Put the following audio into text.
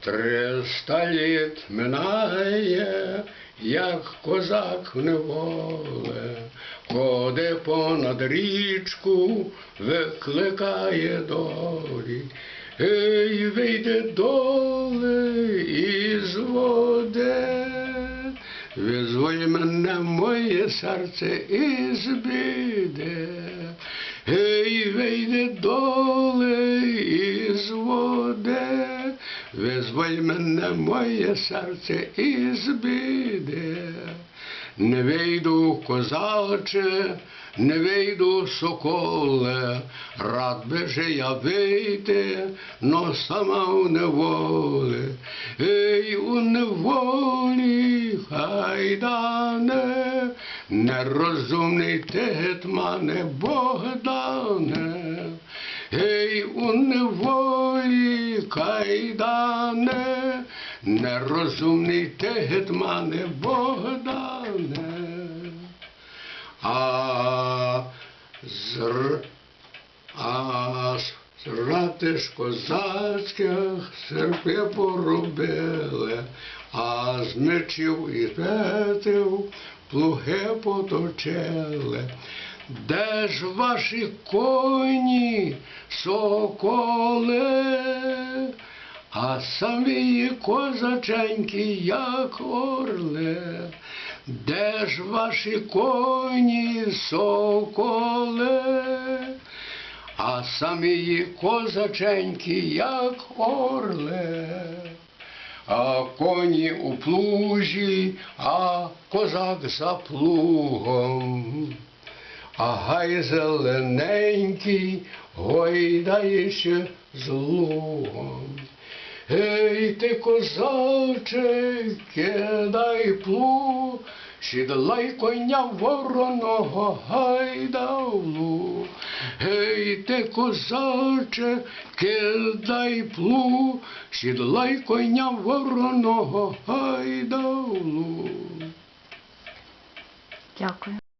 Триста літ минає, як козак в неволе, ходе понад річку, викликає долі. Ей, вийде доли із води, визволь мене, моє серце із біди. Ей, вийде доли води, визволь мене, моє серце із біди. Не вийду, козаче, не вийду, соколе, рад би же я вийти, но сама у неволі. Ей, у неволі, хайдане, нерозумний ти гетьмане Богдане. Ей, у неволі, кайдане, нерозумний ти гетьмане Богдане. А зр... А з ратиш козацьких серпи поробили, а з мечів і петив плуги поточили. Де ж ваші коні, соколи, а самі козаченькі, як орли? Де ж ваші коні, соколи? А самі козаченькі, як орли, а коні у плужі, а козак за плугом. А гай зелененький гойдається з лугом. Ей ти, козаче, кидай плуг, сідлай коня вороного гайда в ти, козаче, кидай плуг, сідлай коня вороного гайда. Дякую.